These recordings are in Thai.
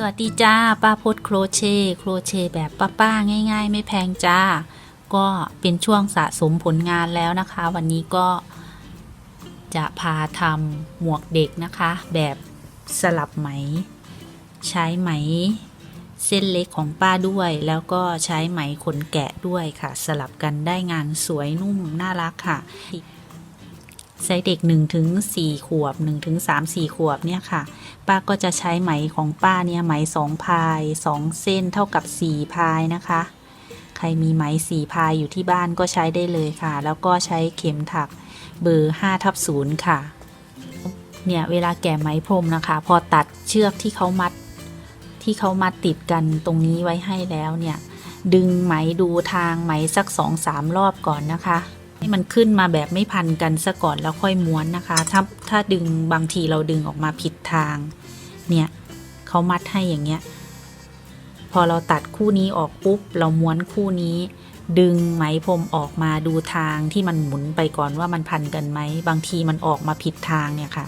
สวัสดีจ้าป้าพดโครเชต์โครเชต์แบบป้าๆง่าย ๆ ไม่แพงจ้า ก็เป็นช่วงสะสมผลงานแล้วนะคะ วันนี้ก็จะพาทำหมวกเด็กนะคะ แบบสลับไหม ใช้ไหม เส้นเล็กของป้าด้วย แล้วก็ใช้ไหมขนแกะด้วยค่ะ สลับกันได้งานสวยนุ่มน่ารักค่ะใช้เด็ก1ถึง4ขวบ1ถึง3 4ขวบเนี่ยค่ะ ป้าก็จะใช้ไหมของป้าเนี่ยไหมสองพายสองเส้นเท่ากับสี่พายนะคะ ใครมีไหมสี่พายอยู่ที่บ้านก็ใช้ได้เลยค่ะ แล้วก็ใช้เข็มถักเบอร์5ทับ0ค่ะ เนี่ยเวลาแกะไหมพรมนะคะ พอตัดเชือกที่เขามัดที่เขามัดติดกันตรงนี้ไว้ให้แล้วเนี่ย ดึงไหมดูทางไหมสักสองสามรอบก่อนนะคะ ให้มันขึ้นมาแบบไม่พันกันซะก่อนแล้วค่อยม้วนนะคะ ถ้าถ้าดึงบางทีเราดึงออกมาผิดทาง เนี่ยเขามัดให้อย่างเงี้ย พอเราตัดคู่นี้ออกปุ๊บ เราม้วนคู่นี้ ดึงไหมพรมออกมาดูทางที่มันหมุนไปก่อนว่ามันพันกันไหม บางทีมันออกมาผิดทางเนี่ยค่ะ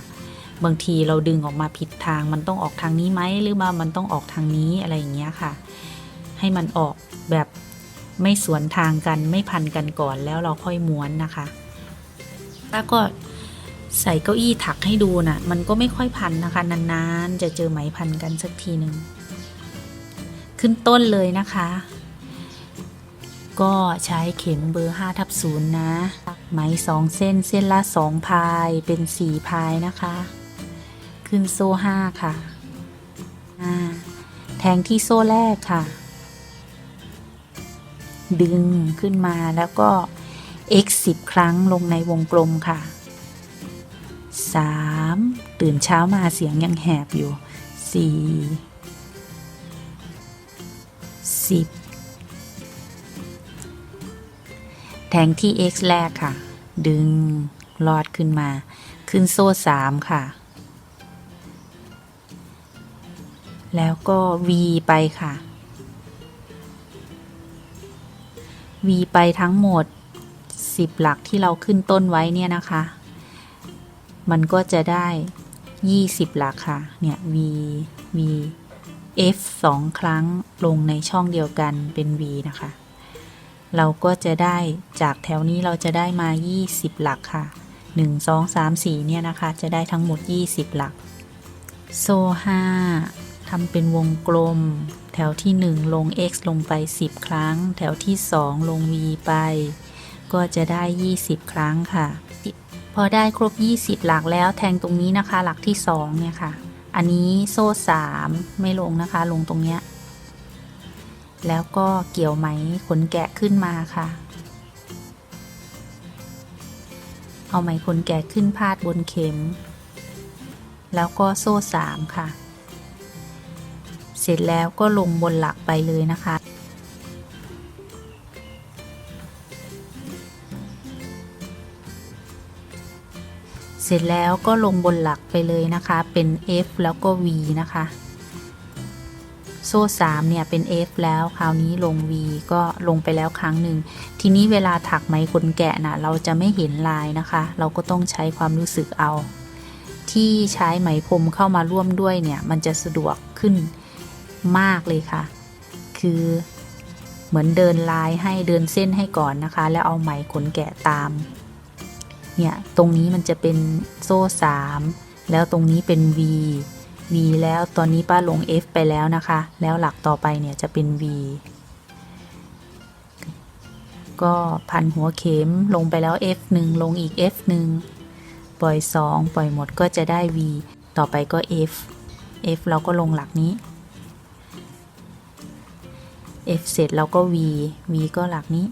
บางทีเราดึงออกมาผิดทาง มันต้องออกทางนี้ไหมหรือว่ามันต้องออกทางนี้อะไรอย่างเงี้ยค่ะ ให้มันออกแบบ ไม่สวนทางกันไม่พันกันก่อนแล้วเราค่อยม้วนนะคะ แล้วก็ใส่เก้าอี้ถักให้ดูนะ่ะ มันก็ไม่ค่อยพันนะคะ นานๆ จะเจอไหมพันกันสักทีหนึ่งขึ้นต้นเลยนะคะ ก็ใช้เข็มเบอร์5ทับ0นย์นะ ไหมสองเส้นเส้นละ2พายเป็น4พายนะคะ ขึ้นโซ่5ค่ะ แทงที่โซ่แรกค่ะ ดึงขึ้นมาแล้วก็ x 10 ครั้งลงในวงกลมค่ะ 3 ตื่นเช้ามาเสียงยังแหบอยู่ 4 10 แทงที่ x แรกค่ะ ดึงลอดขึ้นมา ขึ้นโซ่ 3 ค่ะ แล้วก็ v ไปค่ะ v ไปทั้งหมด 10 หลักที่เราขึ้นต้นไว้เนี่ยนะคะ มันก็จะได้ 20 หลักค่ะ เนี่ย v v f 2 ครั้งลงในช่องเดียวกันเป็น v นะคะ เราก็จะได้จากแถวนี้เราจะได้มา 20 หลักค่ะ 1 2 3 4 เนี่ยนะคะ จะได้ทั้งหมด 20 หลัก โซ่5ทำเป็นวงกลม ถวที่ 1 ลง x ลงไป 10 ครั้ง แถวที่ 2 ลง v ไป ก็จะได้ 20 ครั้งค่ะ พอได้ครบ 20 หลักแล้วแทงตรงนี้นะคะ หลักที่ 2 เนี่ยค่ะ อันนี้โซ่ 3 ไม่ลงนะคะ ลงตรงเนี้ย แล้วก็เกี่ยวไหมขนแกะขึ้นมาค่ะ เอาไหมขนแกะขึ้นพาดบนเข็ม แล้วก็โซ่ 3 ค่ะ เสร็จแล้วก็ลงบนหลักไปเลยนะคะ เสร็จแล้วก็ลงบนหลักไปเลยนะคะ เป็น F แล้วก็ V นะคะ โซ่ 3 เนี่ยเป็น F แล้วคราวนี้ลง V ก็ลงไปแล้วครั้งหนึ่ง ทีนี้เวลาถักไหมขนแกะนะเราจะไม่เห็นลายนะคะ เราก็ต้องใช้ความรู้สึกเอาที่ใช้ไหมพรมเข้ามาร่วมด้วยเนี่ย มันจะสะดวกขึ้น มากเลยค่ะ คือเหมือนเดินลายให้เดินเส้นให้ก่อนนะคะ แล้วเอาไหมขนแกะตาม เนี่ยตรงนี้มันจะเป็นโซ่3แล้วตรงนี้เป็น V V แล้วตอนนี้ป้าลง F ไปแล้วนะคะ แล้วหลักต่อไปเนี่ยจะเป็น V ก็พันหัวเข็มลงไปแล้ว F 1 ลงอีก F 1 ปล่อย 2 ปล่อยหมดก็จะได้ V ต่อไปก็ F F เราก็ลงหลักนี้ F เสร็จเราก็ V V ก็หลักนี้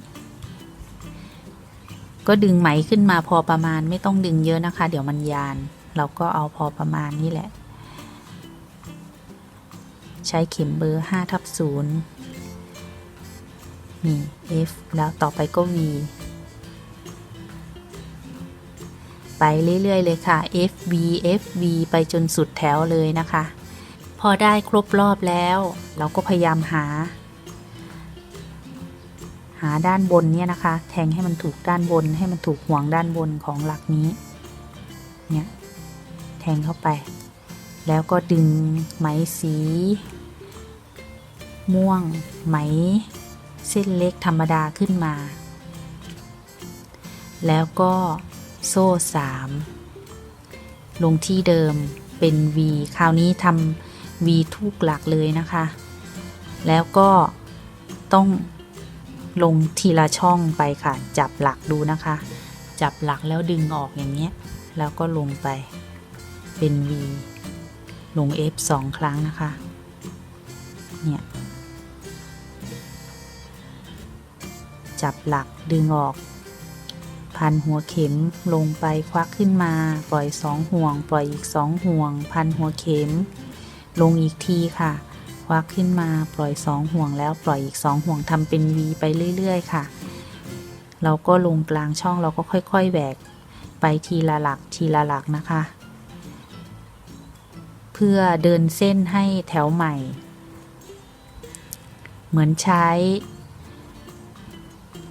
ก็ดึงไหมขึ้นมาพอประมาณไม่ต้องดึงเยอะนะคะ เดี๋ยวมันยาน เราก็เอาพอประมาณนี้แหละ ใช้เข็มเบอร์5ทับ0นี่ F แล้วต่อไปก็ V ไปเรื่อย ๆ เลยค่ะ F V F V ไปจนสุดแถวเลยนะคะ พอได้ครบรอบแล้ว เราก็พยายามหา หาด้านบนเนี่ยนะคะ แทงให้มันถูกด้านบน ให้มันถูกห่วงด้านบนของหลักนี้ เนี่ย แทงเข้าไป แล้วก็ดึงไหมสี ม่วง ไหม เส้นเล็กธรรมดาขึ้นมา แล้วก็โซ่สามลงที่เดิมเป็น V คราวนี้ทำ V ทุกหลักเลยนะคะ แล้วก็ต้อง ลงทีละช่องไปค่ะ จับหลักดูนะคะ จับหลักแล้วดึงออกอย่างเงี้ย แล้วก็ลงไปเป็น V ลง F สองครั้งนะคะ เนี่ย จับหลักดึงออก พันหัวเข็มลงไปควักขึ้นมา ปล่อยสองห่วง ปล่อยอีกสองห่วง พันหัวเข็ม ลงอีกทีค่ะ วักขึ้นมาปล่อยสองห่วงแล้วปล่อยอีกสองห่วงทำเป็น V ไปเรื่อย ๆ ค่ะ เราก็ลงกลางช่องเราก็ค่อย ๆแหวกไปทีละหลักทีละหลักนะคะ เพื่อเดินเส้นให้แถวใหม่ เหมือนใช้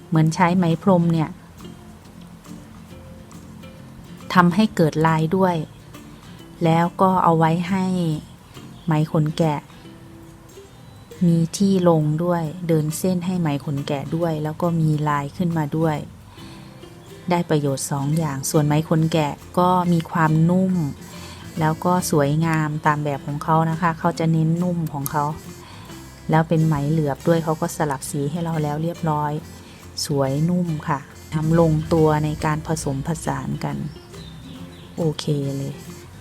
เหมือนใช้ไหมพรมเนี่ยทำให้เกิดลายด้วย แล้วก็เอาไว้ให้ไหมขนแกะ มีที่ลงด้วยเดินเส้นให้ไหมขนแกะด้วย แล้วก็มีลายขึ้นมาด้วย ได้ประโยชน์สองอย่างส่วนไหมขนแกะก็มีความนุ่ม แล้วก็สวยงามตามแบบของเขานะคะ เขาจะเน้นนุ่มของเขา แล้วเป็นไหมเหลือบด้วยเขาก็สลับสีให้เราแล้วเรียบร้อย สวยนุ่มค่ะทำลงตัวในการผสมผสานกัน โอเคเลย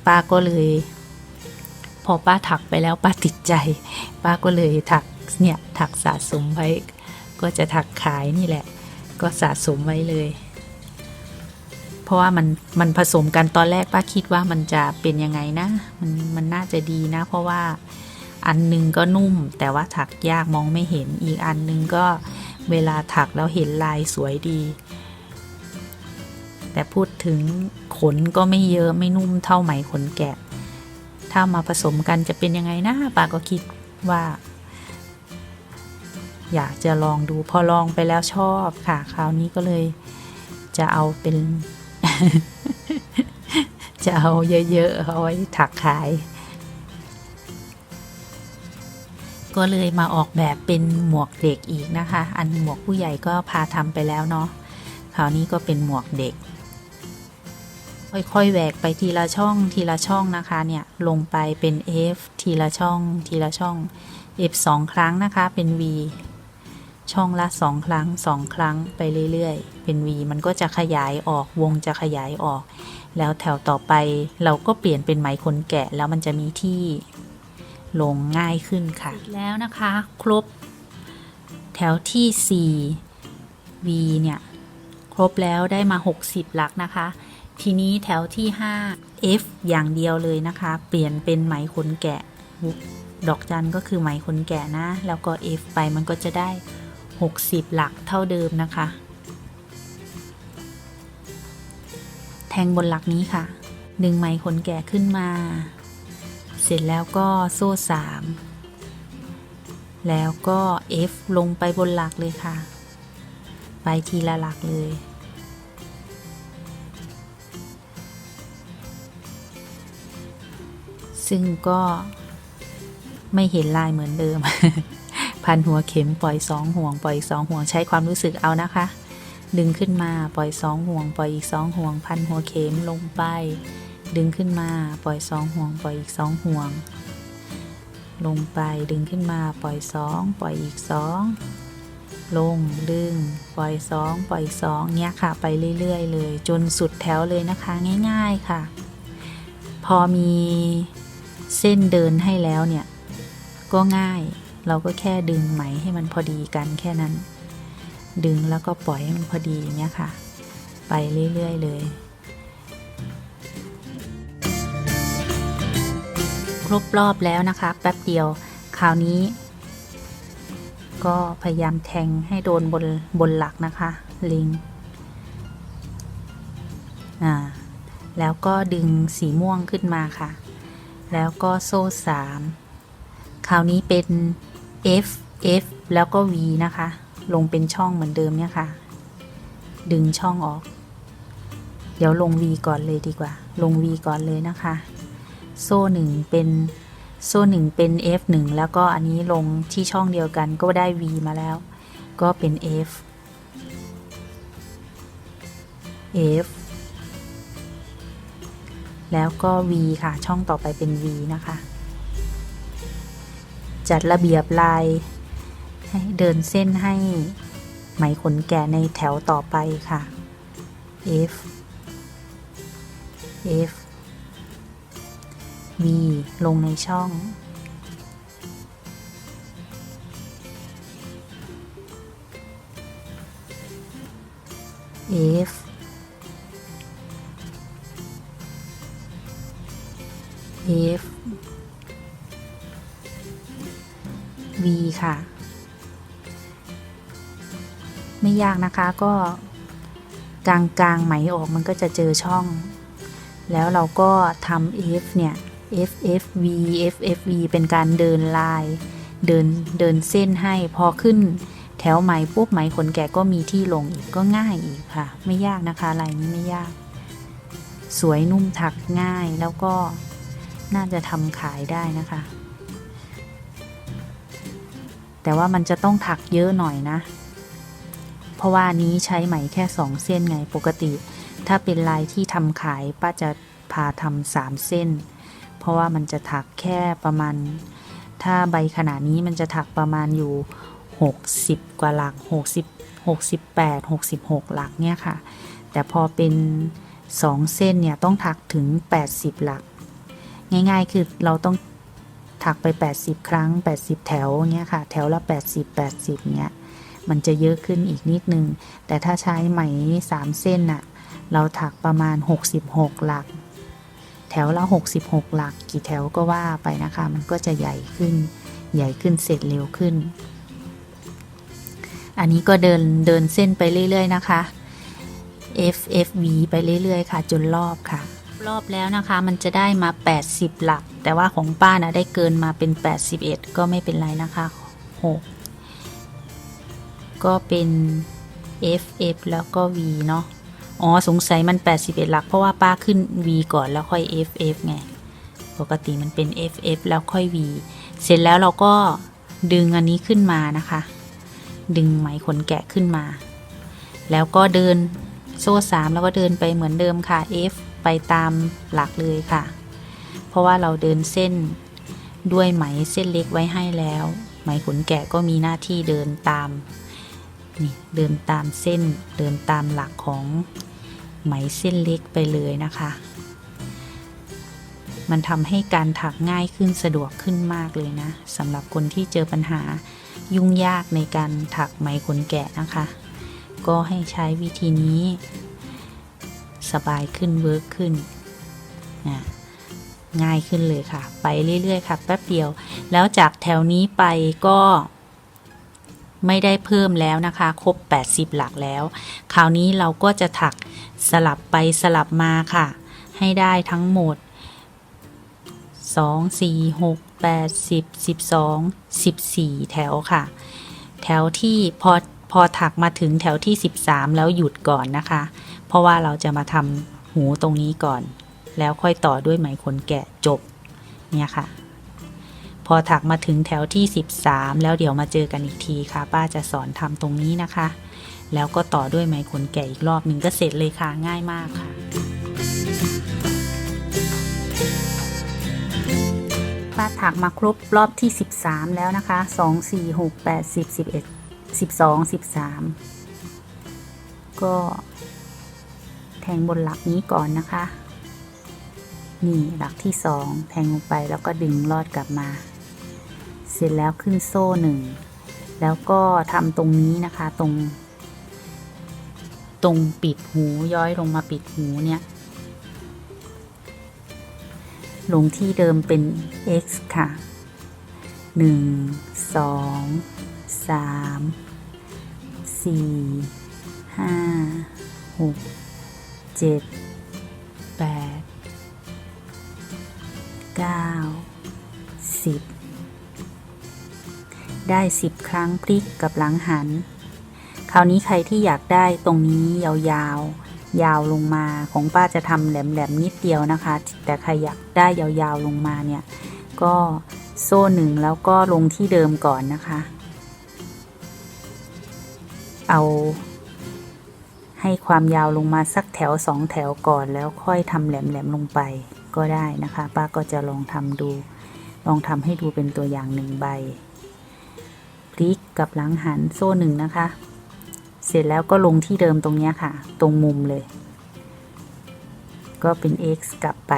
ป้าก็เลย พอป้าถักไปแล้วป้าติดใจ ป้าก็เลยถักเนี่ยถักสะสมไว้ ก็จะถักขายนี่แหละ ก็สะสมไว้เลย เพราะว่ามันมันผสมกันตอนแรกป้าคิดว่ามันจะเป็นยังไงนะ มันมันน่าจะดีนะ เพราะว่าอันหนึงก็นุ่ม แต่ว่าถักยากมองไม่เห็นอีกอันหนึงก็เวลาถักแล้วเห็นลายสวยดี แต่พูดถึงขนก็ไม่เยอะไม่นุ่มเท่าไหมขนแกะ ถ้ามาผสมกันจะเป็นยังไงนะป้าก็คิดว่า อยากจะลองดูพอลองไปแล้วชอบค่ะ คราวนี้ก็เลยจะเอาเป็น จะเอาเยอะๆเอาไว้ถักขาย ก็เลยมาออกแบบเป็นหมวกเด็กอีกนะคะ อันหมวกผู้ใหญ่ก็พาทำไปแล้วเนาะคราวนี้ก็เป็นหมวกเด็ก ค่อยๆแหวกไปทีละช่องทีละช่องนะคะเนี่ยลงไปเป็น F ทีละช่องทีละช่อง F สองครั้งนะคะเป็น V ช่องละสองครั้งสองครั้งไปเรื่อยๆ เป็น V มันก็จะขยายออกวงจะขยายออก แล้วแถวต่อไปเราก็เปลี่ยนเป็นไหมขนแกะแล้วมันจะมีที่ลงง่ายขึ้นค่ะแล้วนะคะ ครบ แถวที่ 4 V เนี่ย ครบแล้วได้มา 60 หลักนะคะ ทีนี้แถวที่ 5 F อย่างเดียวเลยนะคะ เปลี่ยนเป็นไหมขนแกะ ดอกจันก็คือไหมขนแกะนะ แล้วก็ F ไปมันก็จะได้ 60 หลักเท่าเดิมนะคะ แทงบนหลักนี้ค่ะดึงไหมขนแกะขึ้นมา เสร็จแล้วก็โซ่ 3 แล้วก็ F ลงไปบนหลักเลยค่ะ ไปทีละหลักเลย ซึ่งก็ไม่เห็นลายเหมือนเดิม พันหัวเข็มปล่อยสองห่วง ปล่อยสองห่วงใช้ความรู้สึกเอานะคะ ดึงขึ้นมาปล่อยสองห่วง ปล่อยอีกสองห่วง พันหัวเข็มลงไป ดึงขึ้นมาปล่อยสองห่วง ปล่อยอีกสองห่วง ลงไปดึงขึ้นมาปล่อยสองปล่อยอีกสองลงดึง ปล่อยสองปล่อยสองเนี้ยค่ะ ไปเรื่อย ๆ เลย จนสุดแถวเลยนะคะ ง่าย ๆค่ะ พอมี เส้นเดินให้แล้วเนี่ย ก็ง่ายเราก็แค่ดึงไหมให้มันพอดีกันแค่นั้น ดึงแล้วก็ปล่อยให้มันพอดีอย่างเงี้ยค่ะ ไปเรื่อย ๆ เลย ครบรอบแล้วนะคะ แป๊บเดียวคราวนี้ ก็พยายามแทงให้โดนบนบนหลักนะคะ ลิงอ่าแล้วก็ดึงสีม่วงขึ้นมาค่ะ แล้วก็โซ่สามคราวนี้เป็น F F แล้วก็ V นะคะ ลงเป็นช่องเหมือนเดิมเนี่ยค่ะ ดึงช่องออก เดี๋ยวลง V ก่อนเลยดีกว่า ลง V ก่อนเลยนะคะ โซ่หนึ่งเป็นโซ่หนึ่งเป็น F1 แล้วก็อันนี้ลงที่ช่องเดียวกันก็ได้ V มาแล้ว ก็เป็น F F แล้วก็ V ค่ะ ช่องต่อไปเป็น V นะคะ จัดระเบียบลาย ให้เดินเส้นให้ไหมขนแกะในแถวต่อไปค่ะ F F V ลงในช่อง F F V ค่ะ ไม่ยากนะคะก็กลางกลางไหมออกมันก็จะเจอช่อง แล้วเราก็ทำ F เนี่ย F F V F F V เป็นการเดินลาย เดินเดินเส้นให้พอขึ้นแถวไหมปุ๊บไหมขนแกะก็มีที่ลงอีกก็ง่ายอีกค่ะ ไม่ยากนะคะลายนี้ไม่ยาก สวยนุ่มถักง่ายแล้วก็ น่าจะทำขายได้นะคะ แต่ว่ามันจะต้องถักเยอะหน่อยนะ เพราะว่านี้ใช้ไหมแค่สองเส้นไงปกติ ถ้าเป็นลายที่ทำขายป้าจะพาทำสามเส้น เพราะว่ามันจะถักแค่ประมาณ ถ้าใบขนาดนี้มันจะถักประมาณอยู่ 60 กว่าหลัก 60 68 66 หลักเนี่ยค่ะ แต่พอเป็น 2 เส้นเนี่ยต้องถักถึง 80 หลัก ง่าย ๆ คือเราต้องถักไป 80 ครั้ง 80 แถวเนี่ยค่ะ แถวละ 80 80เนี่ยมันจะเยอะขึ้นอีกนิดนึง แต่ถ้าใช้ไหม 3 เส้นน่ะ เราถักประมาณ 66 หลัก แถวละ 66 หลัก กี่แถวก็ว่าไปนะคะ มันก็จะใหญ่ขึ้น ใหญ่ขึ้นเสร็จเร็วขึ้น อันนี้ก็เดินเดินเส้นไปเรื่อย ๆ นะคะ F F V ไปเรื่อย ๆ ค่ะ จนรอบค่ะ รอบแล้วนะคะ มันจะได้มา 80 หลัก แต่ว่าของป้านะได้เกินมาเป็น 81 ก็ไม่เป็นไรนะคะ 6 ก็เป็น F F แล้วก็ V เนาะอ๋อสงสัยมัน 81 หลัก เพราะว่าป้าขึ้น V ก่อนแล้วค่อย F F ไงปกติมันเป็น F F แล้วค่อย V เสร็จแล้วเราก็ดึงอันนี้ขึ้นมานะคะ ดึงไหมขนแกะขึ้นมา แล้วก็เดินโซ่สามแล้วก็เดินไปเหมือนเดิมค่ะ F ไปตามหลักเลยค่ะ เพราะว่าเราเดินเส้นด้วยไหมเส้นเล็กไว้ให้แล้ว ไหมขนแกะก็มีหน้าที่เดินตามนี่เดินตามเส้นเดินตามหลักของไหมเส้นเล็กไปเลยนะคะ มันทำให้การถักง่ายขึ้นสะดวกขึ้นมากเลยนะสำหรับคนที่เจอปัญหายุ่งยากในการถักไหมขนแกะนะคะ ก็ให้ใช้วิธีนี้ สบายขึ้นเวิร์กขึ้นนะง่ายขึ้นเลยค่ะ ไปเรื่อยๆ ค่ะแป๊บเดียว แล้วจากแถวนี้ไปก็ไม่ได้เพิ่มแล้วนะคะ ครบ 80 หลักแล้ว คราวนี้เราก็จะถักสลับไปสลับมาค่ะ ให้ได้ทั้งหมด 2 4 6 8 10 12 14 แถวค่ะ แถวที่พอพอถักมาถึงแถวที่ 13 แล้วหยุดก่อนนะคะ เพราะว่าเราจะมาทำหูตรงนี้ก่อน แล้วค่อยต่อด้วยไหมขนแกะจบเนี่ยค่ะ พอถักมาถึงแถวที่ 13 แล้วเดี๋ยวมาเจอกันอีกทีค่ะ ป้าจะสอนทำตรงนี้นะคะ แล้วก็ต่อด้วยไหมขนแกะอีกรอบหนึ่งก็เสร็จเลยค่ะง่ายมากค่ะป้าถักมาครบรอบที่ 13 แล้วนะคะ 2 4 6 8 10 11 12 13 ก็ ทงบนหลักนี้ก่อนนะคะ นี่หลักที่2แทงลงไปแล้วก็ดึงลอดกลับมา เสร็จแล้วขึ้นโซ่หนึ่งแล้วก็ทำตรงนี้นะคะตรง ตรงปิดหูย้อยลงมาปิดหูเนี่ยลงที่เดิมเป็น x ค่ะหนึ่งสองสามสี่ห้าหก เจ็ดแปดเก้าสิบได้สิบครั้งพลิกกับหลังหัน คราวนี้ใครที่อยากได้ตรงนี้ยาวๆ ยาวลงมาของป้าจะทำแหลมๆ นิดเดียวนะคะ แต่ใครอยากได้ยาวๆ ลงมาเนี่ย ก็โซ่หนึ่งแล้วก็ลงที่เดิมก่อนนะคะ เอา ให้ความยาวลงมาสักแถวสองแถวก่อน แล้วค่อยทำแหลมๆลงไปก็ได้นะคะ ป้าก็จะลองทำดู ลองทำให้ดูเป็นตัวอย่างหนึ่งใบพลิกกับหลังหันโซ่หนึ่งนะคะ เสร็จแล้วก็ลงที่เดิมตรงเนี้ยค่ะ ตรงมุมเลย ก็เป็น x กลับไป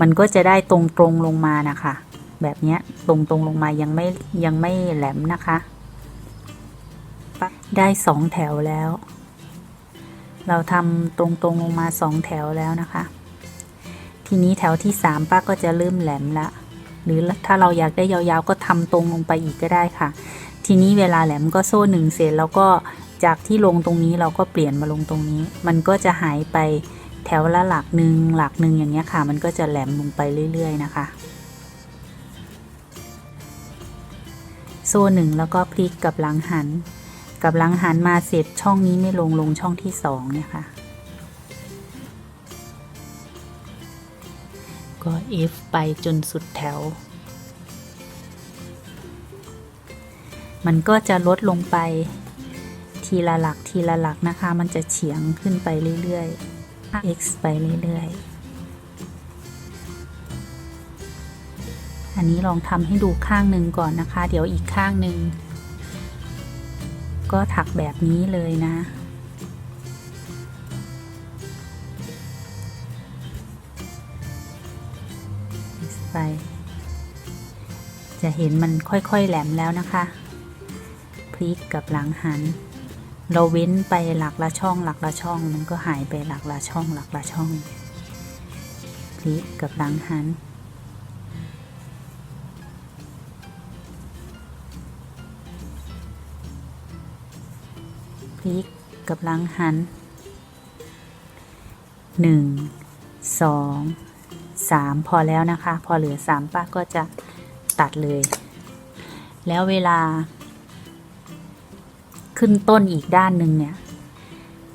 มันก็จะได้ตรงตรงๆลงมานะคะ แบบเนี้ยตรงตรงๆลงมายังไม่ยังไม่แหลมนะคะ ได้สองแถวแล้ว เราทำตรงๆลงมาสองแถวแล้วนะคะ ทีนี้แถวที่สามป้าก็จะเริ่มแหลมละ หรือถ้าเราอยากได้ยาวๆ ก็ทำตรงลงไปอีกก็ได้ค่ะ ทีนี้เวลาแหลมก็โซ่หนึ่งเสร็จแล้วก็จากที่ลงตรงนี้เราก็เปลี่ยนมาลงตรงนี้ มันก็จะหายไปแถวละหลักหนึ่งหลักหนึ่งอย่างเงี้ยค่ะ มันก็จะแหลมลงไปเรื่อย ๆ นะคะ โซ่หนึ่งแล้วก็พลิกกับหลังหัน กับหลังหันมาเสร็จช่องนี้ไม่ลงลงช่องที่สองเนี่ยค่ะ ก็ F ไปจนสุดแถว มันก็จะลดลงไปทีละหลักทีละหลักนะคะ มันจะเฉียงขึ้นไปเรื่อยๆ x ไปเรื่อยๆ อันนี้ลองทำให้ดูข้างหนึ่งก่อนนะคะ เดี๋ยวอีกข้างหนึ่ง ก็ถักแบบนี้เลยนะ ไป จะเห็นมันค่อยๆแหลมแล้วนะคะ พลิกกับหลังหัน เราเว้นไปหลักละช่องหลักละช่อง มันก็หายไปหลักละช่องหลักละช่อง พลิกกับหลังหัน พลิกกับหลังหันหนึ่งสองสามพอแล้วนะคะ พอเหลือสามป้าก็จะตัดเลย แล้วเวลา ขึ้นต้นอีกด้านหนึ่งเนี่ย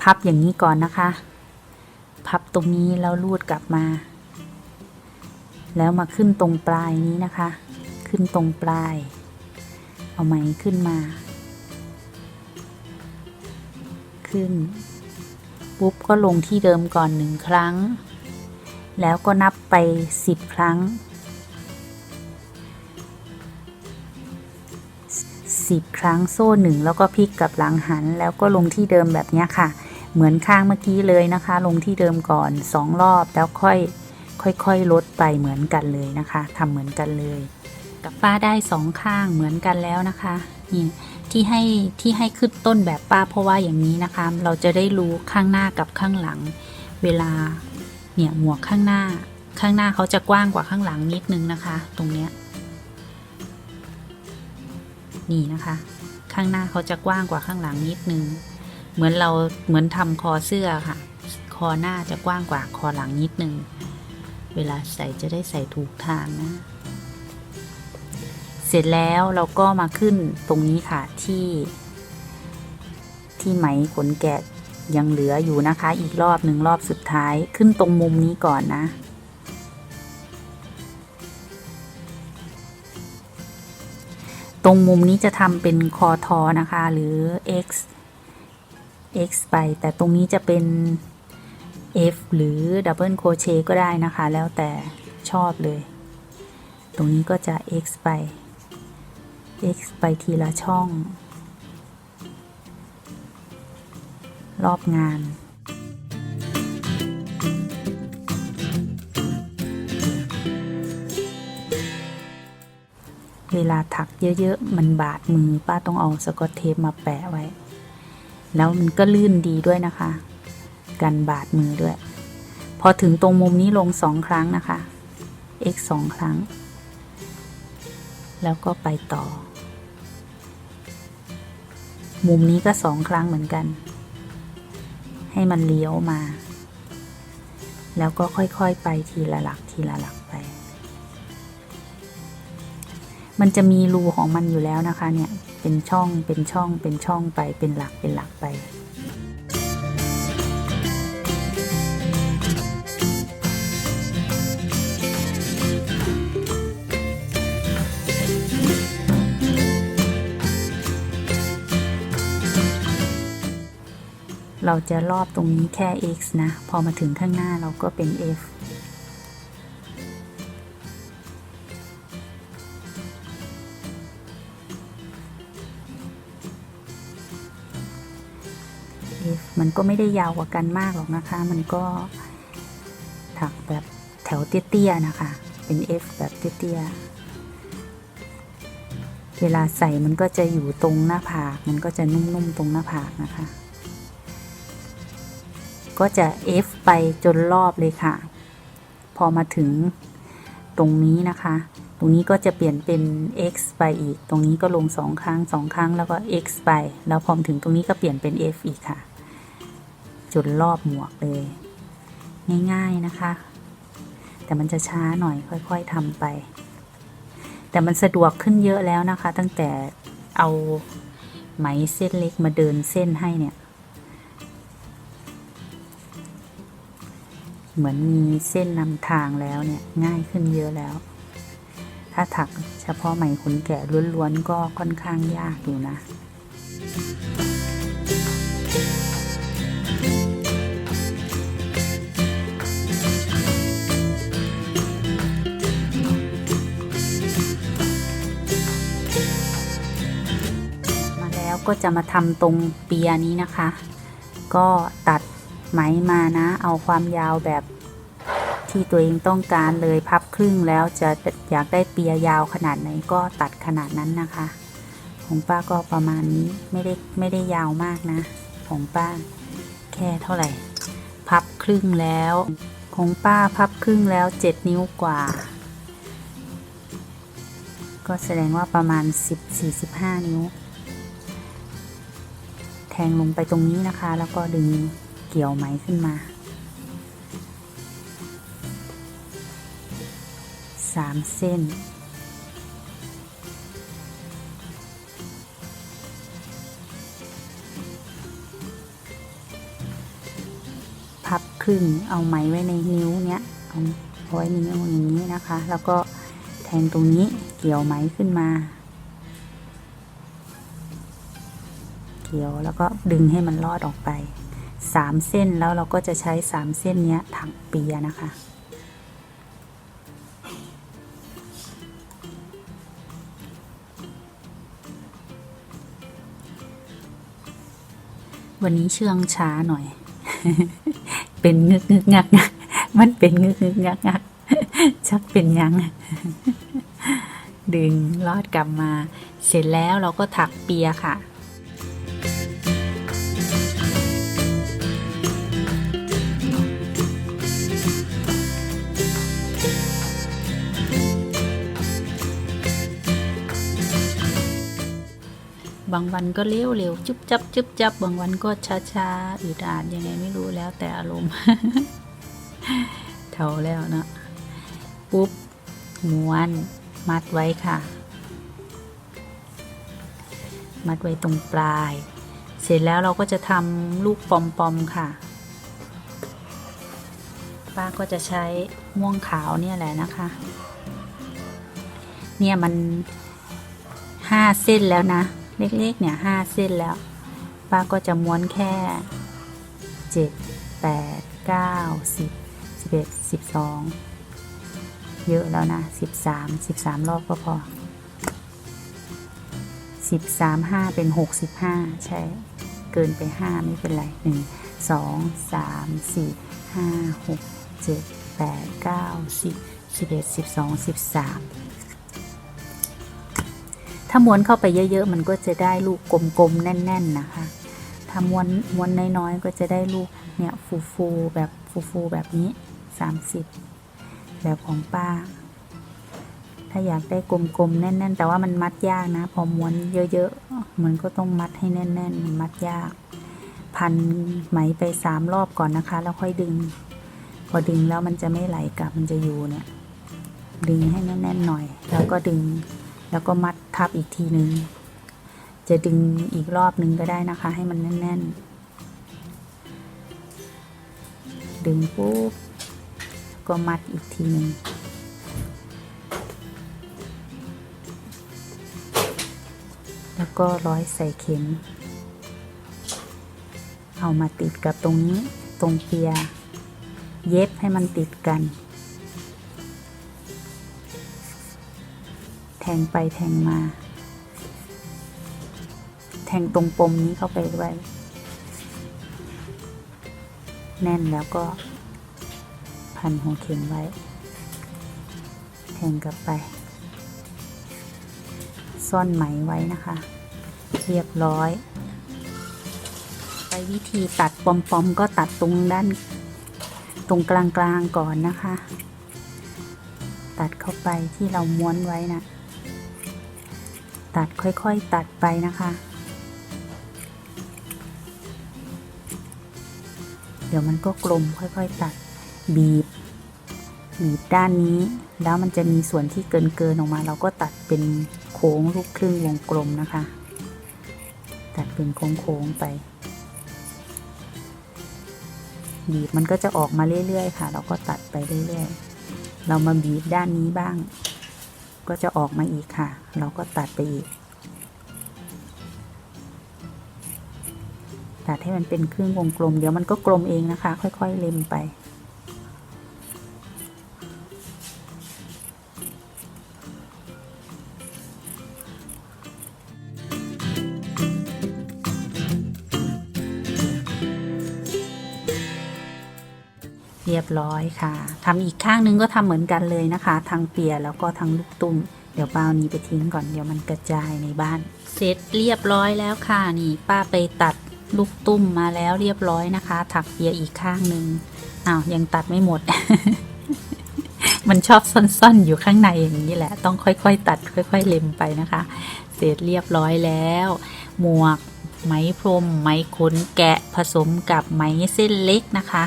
พับอย่างนี้ก่อนนะคะ พับตรงนี้แล้วลูดกลับมา แล้วมาขึ้นตรงปลายนี้นะคะ ขึ้นตรงปลาย เอาไหมขึ้นมา ขึ้น ปุ๊บก็ลงที่เดิมก่อนหนึ่งครั้ง แล้วก็นับไปสิบครั้งสิบครั้งโซ่หนึ่งแล้วก็พลิกกับหลังหัน แล้วก็ลงที่เดิมแบบนี้ค่ะ เหมือนข้างเมื่อกี้เลยนะคะ ลงที่เดิมก่อนสองรอบแล้วค่อยค่อยๆ ลดไปเหมือนกันเลยนะคะทำเหมือนกันเลย กับป้าได้สองข้างเหมือนกันแล้วนะคะนี่ ที่ให้ที่ให้ขึ้นต้นแบบป้าเพราะว่าอย่างนี้นะคะ เราจะได้รู้ข้างหน้ากับข้างหลัง เวลาเนี่ยหมวกข้างหน้า ข้างหน้าเขาจะกว้างกว่าข้างหลังนิดนึงนะคะ ตรงเนี้ยนี่นะคะ ข้างหน้าเขาจะกว้างกว่าข้างหลังนิดนึง เหมือนเราเหมือนทำคอเสื้อค่ะ คอหน้าจะกว้างกว่าคอหลังนิดนึง เวลาใส่จะได้ใส่ถูกทางนะ เสร็จแล้วเราก็มาขึ้นตรงนี้ค่ะที่ ที่ไหมขนแกะยังเหลืออยู่นะคะ อีกรอบหนึ่งรอบสุดท้ายขึ้นตรงมุมนี้ก่อนนะ ตรงมุมนี้จะทำเป็นคอทอนะคะ หรือ x x ไป แต่ตรงนี้จะเป็น f หรือดับเบิลโคเชก็ได้นะคะ แล้วแต่ชอบเลย ตรงนี้ก็จะ x ไป x ไปทีละช่อง รอบงานเวลาถักเยอะๆ มันบาดมือป้าต้องเอาสกอตเทปมาแปะไว้ แล้วมันก็ลื่นดีด้วยนะคะ กันบาดมือด้วย พอถึงตรงมุมนี้ลงสองครั้งนะคะ x สองครั้ง แล้วก็ไปต่อ มุมนี้ก็สองครั้งเหมือนกัน ให้มันเลี้ยวมา แล้วก็ค่อยๆไปทีละหลักทีละหลักไป มันจะมีรูของมันอยู่แล้วนะคะเนี่ย เป็นช่องเป็นช่องเป็นช่องไปเป็นหลักเป็นหลักไป เราจะรอบตรงนี้แค่ x นะ พอมาถึงข้างหน้าเราก็เป็น f f มันก็ไม่ได้ยาวกว่ากันมากหรอกนะคะ มันก็ถักแบบแถวเตี้ยๆนะคะ เป็น f แบบเตี้ยๆ เวลาใส่มันก็จะอยู่ตรงหน้าผาก มันก็จะนุ่มๆตรงหน้าผากนะคะ ก็จะ F ไปจนรอบเลยค่ะ พอมาถึงตรงนี้นะคะ ตรงนี้ก็จะเปลี่ยนเป็น x ไปอีก ตรงนี้ก็ลงสองครั้งสองครั้งแล้วก็ x ไป แล้วพอมาถึงตรงนี้ก็เปลี่ยนเป็น f อีกค่ะ จนรอบหมวกเลย ง่ายๆนะคะ แต่มันจะช้าหน่อยค่อยๆทำไป แต่มันสะดวกขึ้นเยอะแล้วนะคะ ตั้งแต่เอาไหมเส้นเล็กมาเดินเส้นให้เนี่ย เหมือนมีเส้นนำทางแล้วเนี่ยง่ายขึ้นเยอะแล้ว ถ้าถักเฉพาะไหมขนแกะล้วนๆก็ค่อนข้างยากอยู่นะมาแล้วก็จะมาทำตรงเปียนี้นะคะ ก็ตัด ไหมมานะ เอาความยาวแบบที่ตัวเองต้องการเลยพับครึ่งแล้วจะอยากได้เปียยาวขนาดไหนก็ตัดขนาดนั้นนะคะ ของป้าก็ประมาณนี้ไม่ได้ไม่ได้ยาวมากนะ ของป้าแค่เท่าไหร่ พับครึ่งแล้ว ของป้าพับครึ่งแล้ว 7 นิ้วกว่า ก็แสดงว่าประมาณ 10-45 นิ้ว แทงลงไปตรงนี้นะคะ แล้วก็ดึง เกี่ยวไหมขึ้นมาสามเส้น พับครึ่งเอาไหมไว้ในนิ้วเนี้ยเอาไว้ในนิ้วอย่างนี้นะคะ แล้วก็แทงตรงนี้เกี่ยวไหมขึ้นมา เกี่ยวแล้วก็ดึงให้มันลอดออกไป สามเส้นแล้วเราก็จะใช้สามเส้นนี้ถักเปียนะคะ วันนี้เชื่องช้าหน่อย เป็นงึกงึกงักงักมันเป็นงึกงึกงักงักชักเป็นยัง ดึงลอดกลับมา เสร็จแล้วเราก็ถักเปียค่ะ บางวันก็เร็วเร็วจุบจับจุบจับบางวันก็ช้าช้าอืดอาดยังไงไม่รู้แล้วแต่อารมณ์เท่าแล้วเนาะปุ๊บม้วนมัดไว้ค่ะ มัดไว้ตรงปลาย เสร็จแล้วเราก็จะทำลูกปอมๆค่ะ ป้าก็จะใช้ม่วงขาวเนี่ยแหละนะคะ เนี่ยมันห้าเส้นแล้วนะ เล็กๆเนี่ยห้าเส้นแล้ว ป้าก็จะม้วนแค่เจ็ดแปดเก้าสิบสิบเอ็ดสิบสองเยอะแล้วนะสิบสามสิบสามรอบก็พอสิบสามห้าเป็นหกสิบห้าใช่ เกินไปห้าไม่เป็นไรหนึ่งสองสามสี่ห้าหกเจ็ดแปดเก้าสิบสิบเอ็ดสิบสองสิบสาม ถ้าม้วนเข้าไปเยอะๆ มันก็จะได้ลูกกลมๆ แน่น ๆ นะคะ ถ้าม้วนม้วนน้อยๆ ก็จะได้ลูกเนี่ยฟูๆ แบบฟูๆ แบบนี้ 30 แบบของป้า ถ้าอยากได้กลมๆ แน่น ๆ แต่ว่ามันมัดยากนะ พอม้วนเยอะๆ มันก็ต้องมัดให้แน่น ๆ มันมัดยาก พันไหมไปสามรอบก่อนนะคะ แล้วค่อยดึง พอดึงแล้วมันจะไม่ไหลกลับ มันจะอยู่เนี่ย ดึงให้แน่นๆ หน่อย แล้วก็ดึง แล้วก็มัดทับอีกทีนึงจะดึงอีกรอบนึงก็ได้นะคะ ให้มันแน่น ๆ ดึงปุ๊บก็มัดอีกทีนึงแล้วก็ร้อยใส่เข็มเอาเอามาติดกับตรงนี้ตรงเปีย เย็บให้มันติดกัน แทงไปแทงมา แทงตรงปมนี้เข้าไปด้วย แน่นแล้วก็ พันหัวเข็มไว้ แทงกลับไป ซ่อนไหมไว้นะคะ เรียบร้อย ไปวิธีตัดปอมๆก็ตัดตรงด้านตรงกลางๆก่อนนะคะ ตัดเข้าไปที่เราม้วนไว้นะ ตัดค่อยๆตัดไปนะคะ เดี๋ยวมันก็กลมค่อยๆตัด บีบ บีบด้านนี้ แล้วมันจะมีส่วนที่เกินๆออกมา เราก็ตัดเป็นโค้งลูกครึ่งวงกลมนะคะ ตัดเป็นโค้งๆไป บีบมันก็จะออกมาเรื่อยๆค่ะ เราก็ตัดไปเรื่อยๆ เรามาบีบด้านนี้บ้าง ก็จะออกมาอีกค่ะ เราก็ตัดไปอีก ตัดให้มันเป็นครึ่งวงกลม เดี๋ยวมันก็กลมเองนะคะ ค่อยๆเล็มไป บร้อยค่ะทำอีกข้างนึงก็ทำเหมือนกันเลยนะคะ ทั้งเปียแล้วก็ทั้งลูกตุ้มเดี๋ยวป้าเอานี้ไปทิ้งก่อนเดี๋ยวมันกระจายในบ้าน เสร็จเรียบร้อยแล้วค่ะนี่ป้าไปตัดลูกตุ้มมาแล้วเรียบร้อยนะคะ ถักเปียอีกข้างนึงอ้าวยังตัดไม่หมด มันชอบซ่อนๆอยู่ข้างในอย่างนี้แหละ ต้องค่อยๆ ตัดค่อย ๆ เล็มไปนะคะ เสร็จเรียบร้อยแล้ว หมวกไหมพรมไหมขนแกะผสมกับไหมเส้นเล็กนะคะ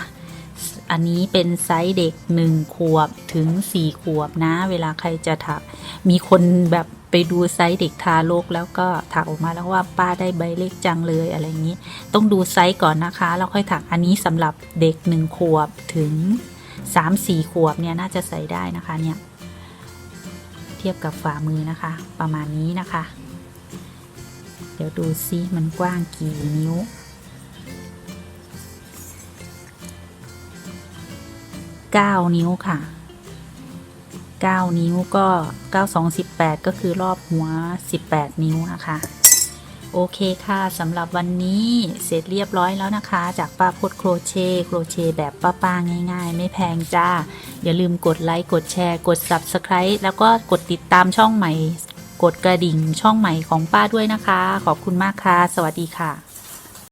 อันนี้เป็นไซส์เด็ก 1 ขวบถึง 4 ขวบนะ เวลาใครจะถัก มีคนแบบไปดูไซส์เด็กทารกแล้วก็ถักออกมาแล้วว่าป้าได้ใบเล็กจังเลยอะไรอย่างนี้ ต้องดูไซส์ก่อนนะคะแล้วค่อยถักอันนี้สำหรับเด็ก 1 ขวบถึง 3-4 ขวบเนี่ยน่าจะใส่ได้นะคะเนี่ยเทียบกับฝ่ามือนะคะ ประมาณนี้นะคะ เดี๋ยวดูซิมันกว้างกี่นิ้ว 9 นิ้วค่ะ 9 นิ้วก็ 9 2 18 ก็คือรอบหัว 18 นิ้วนะคะ โอเคค่ะสำหรับวันนี้เสร็จเรียบร้อยแล้วนะคะ จากป้าพดโครเชต์โครเชต์แบบป้าๆง่าย ๆ ไม่แพงจ้า อย่าลืมกดไลค์ กดแชร์ กด Subscribe แล้วก็กดติดตามช่องใหม่ กดกระดิ่งช่องใหม่ของป้าด้วยนะคะ ขอบคุณมากค่ะ สวัสดีค่ะ